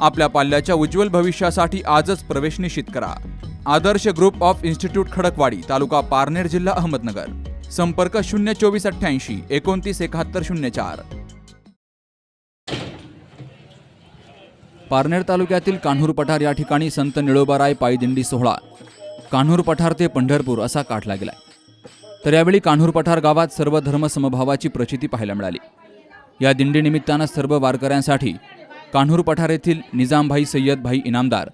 आपल्या पाल्याच्या उज्ज्वल भविष्यासाठी आजच प्रवेश निश्चित करा. Adarsh group of institute Khadakwadi तालुका पारनेर जिल्हा अहमदनगर. संपर्क शून्य चोवीस अठ्ठ्याऐंशी एकोणतीस एकाहत्तर शून्य चार. पारनेर तालुक्यातील कान्हूर पठार या ठिकाणी संत निळोबाराय पायदिंडी सोहळा. कान्हूर पठार ते पंढरपूर असा काढला गेलाय. तर यावेळी कान्हूर पठार गावात सर्व धर्म समभावाची प्रचिती पाहायला मिळाली. या दिंडीनिमित्तानं सर्व वारकऱ्यांसाठी कान्हूर पठार येथील निजामभाई सय्यदभाई इनामदार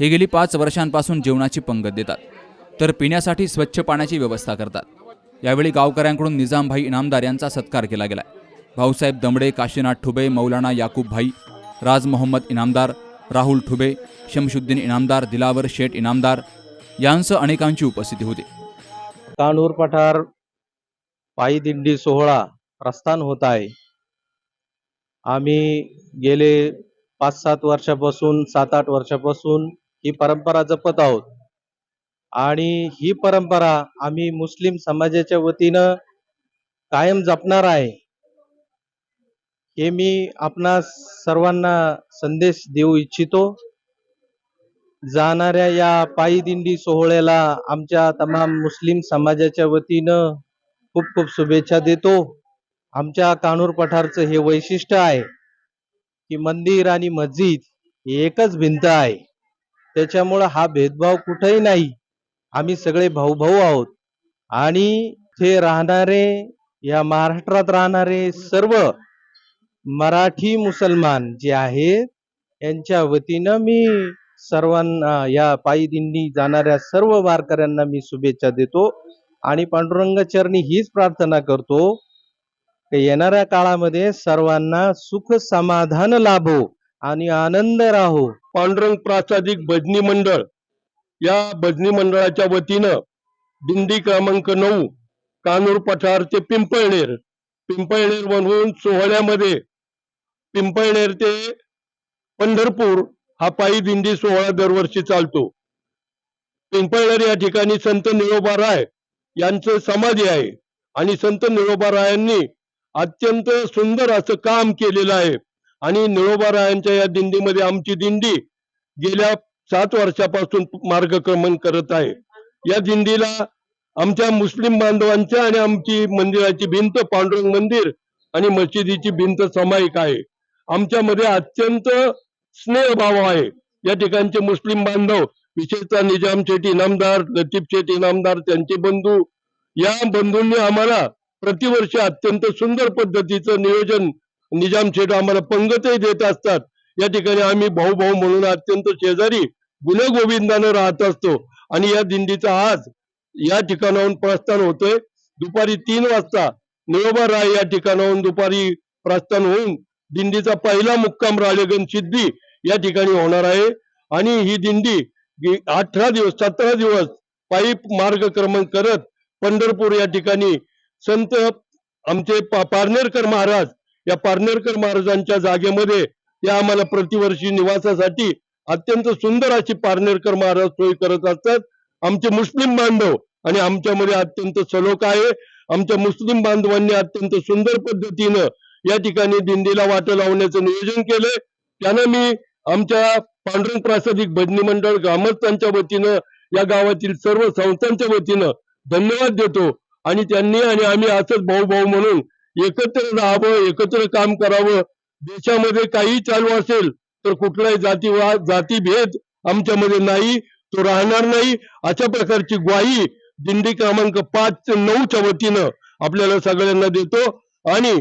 हे गेली पाच वर्षांपासून जेवणाची पंगत देतात तर पिण्यासाठी स्वच्छ पाण्याची व्यवस्था करतात. यावेळी गावकऱ्यांकडून निजामभाई इनामदार यांचा सत्कार केला गेला भाऊसाहेब दमडे काशीनाथ ठुबे मौलाना याकूब भाई राज मोहम्मद इनामदार राहुल ठुबे शमशुद्दीन इनामदार दिलावर शेठ इनामदार यांसह अनेकांची उपस्थिती होती. कानूर पठार पायी दिंडी सोहळा प्रस्थान होत आहे. आम्ही गेले पाच सात वर्षापासून सात आठ वर्षापासून ही परंपरा जपत आहोत. आणि ही परंपरा आम्ही मुस्लिम समाजाच्या वतीनं कायम जपणार आहे. हे मी आपणा सर्वांना संदेश देऊ इच्छितो. जाणाऱ्या या पायी दिंडी सोहळ्याला आमच्या तमाम मुस्लिम समाजाच्या वतीनं खूप खूप शुभेच्छा देतो. आमच्या कानूर पठारचं हे वैशिष्ट्य आहे की मंदिर आणि मस्जिद ही एकच भिंत आहे. त्याच्यामुळं हा भेदभाव कुठेही नाही. आम्ही सगळे भाऊ भाऊ आहोत. आणि ते राहणारे या महाराष्ट्रात राहणारे सर्व मराठी मुसलमान जे आहेत यांच्या वतीनं मी सर्वांना या पायी दिंडी जाणाऱ्या सर्व वारकऱ्यांना मी शुभेच्छा देतो. आणि पांडुरंग चरणी हीच प्रार्थना करतो येणाऱ्या काळामध्ये सर्वांना सुख समाधान लाभो आणि आनंद राहो. पांडुरंग प्रासादिक भजनी मंडळ या भजनी मंडळाच्या वतीनं दिंडी क्रमांक नऊ कानूर पठार ते पिंपळनेर पिंपळनेर म्हणून सोहळ्यामध्ये पिंपळनेर ते पंढरपूर हा पायी दिंडी सोहळा दरवर्षी चालतो. पिंपळनेर या ठिकाणी संत निळोबा राय यांचं समाधी आहे आणि संत निळोबा रायांनी अत्यंत सुंदर असं काम केलेलं आहे. आणि निळोबारायांच्या या दिंडीमध्ये आमची दिंडी गेल्या सात वर्षापासून मार्गक्रमण करत आहे. या दिंडीला आमच्या मुस्लिम बांधवांच्या आणि आमची मंदिराची भिंत पांडुरंग मंदिर आणि मशिदीची भिंत सामायिक आहे. आमच्यामध्ये अत्यंत स्नेहभाव आहे. या ठिकाणचे मुस्लिम बांधव विशेषतः निजाम शेठ इनामदार लतीफ शेठ इनामदार त्यांचे बंधू या बंधूंनी आम्हाला प्रतिवर्ष अत्यंत सुंदर पद्धतीचं नियोजन निजाम शेठ आम्हाला पंगतही देत असतात. या ठिकाणी आम्ही भाऊ भाऊ म्हणून अत्यंत शेजारी गुणगोविंदानं राहत असतो. आणि या दिंडीचा आज या ठिकाणाहून प्रस्थान होतोय. दुपारी तीन वाजता निळोबा राय या ठिकाणाहून दुपारी प्रस्थान होऊन दिंडीचा पहिला मुक्काम राळेगण सिद्धी या ठिकाणी होणार आहे. आणि ही दिंडी अठरा दिवस सतरा दिवस पायी मार्गक्रमण करत पंढरपूर या ठिकाणी संत आमचे पारनेरकर महाराज या पारनेरकर महाराजांच्या जागेमध्ये या आम्हाला प्रतिवर्षी निवासासाठी अत्यंत सुंदर अशी पारनेरकर महाराज सोय करत असतात. आमचे मुस्लिम बांधव आणि आमच्यामध्ये अत्यंत सलोख आहे. आमच्या मुस्लिम बांधवांनी अत्यंत सुंदर पद्धतीनं या ठिकाणी दिंडीला वाट लावण्याचं नियोजन केलंय. त्यानं मी आमच्या पांडुरंग प्रासादिक भजनी मंडळ ग्रामस्थांच्या वतीनं या गावातील सर्व संस्थांच्या वतीनं धन्यवाद देतो. आणि त्यांनी आणि आम्ही असंच भाऊ भाऊ म्हणून एकत्र राहावं एकत्र काम करावं. देशामध्ये काही चालू असेल तर कुठलाही जातीवाद जातीभेद आमच्यामध्ये नाही तो राहणार नाही. अशा प्रकारची ग्वाही दिंडी क्रमांक पाच ते नऊच्या वतीनं आपल्याला सगळ्यांना देतो. आणि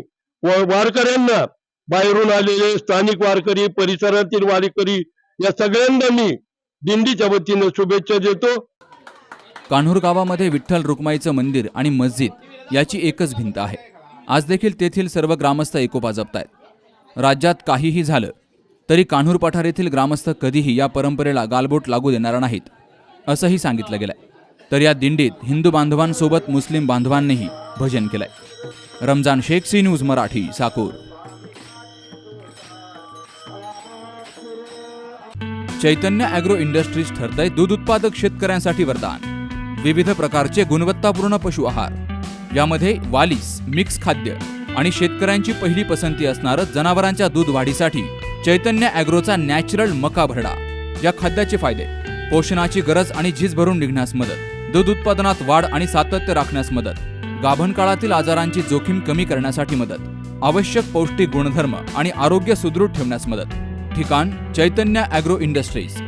व- वारकऱ्यांना बाहेरून आलेले स्थानिक वारकरी परिसरातील वारकरी या सगळ्यांना मी दिंडीच्या वतीनं शुभेच्छा देतो. कान्हूर गावामध्ये विठ्ठल रुक्माईचं मंदिर आणि मस्जिद याची एकच भिंत आहे. आज देखील तेथील सर्व ग्रामस्थ एकोपा जपतायत. राज्यात काहीही झालं तरी कान्हूर पठार येथील ग्रामस्थ कधीही या परंपरेला गालबोट लागू देणार नाहीत असंही सांगितलं गेलंय. तर या दिंडीत हिंदू बांधवांसोबत मुस्लिम बांधवांनीही भजन केलंय. Ramzan Shaikh C news Marathi Sakur. Chaitanya agro industries ठरतंय दूध उत्पादक शेतकऱ्यांसाठी वरदान. विविध प्रकारचे गुणवत्तापूर्ण पशु आहार. यामध्ये वालीस मिक्स खाद्य आणि शेतकऱ्यांची पहिली पसंती असणारं जनावरांच्या दूध वाढीसाठी चैतन्य ॲग्रोचा नॅचरल मका भरडा. या खाद्याचे फायदे पोषणाची गरज आणि झीज भरून निघण्यास मदत दूध उत्पादनात वाढ आणि सातत्य राखण्यास मदत गाभण काळातील आजारांची जोखीम कमी करण्यासाठी मदत आवश्यक पौष्टिक गुणधर्म आणि आरोग्य सुदृढ ठेवण्यास मदत. ठिकाण चैतन्य ॲग्रो इंडस्ट्रीज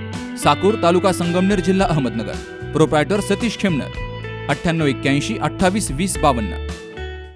साकूर तालुका संगमनेर जिल्हा अहमदनगर. प्रोप्रायटर सतीश खेमनर अठ्ठ्याण्णव एक्क्याऐंशी अठ्ठावीस वीस बावन्न.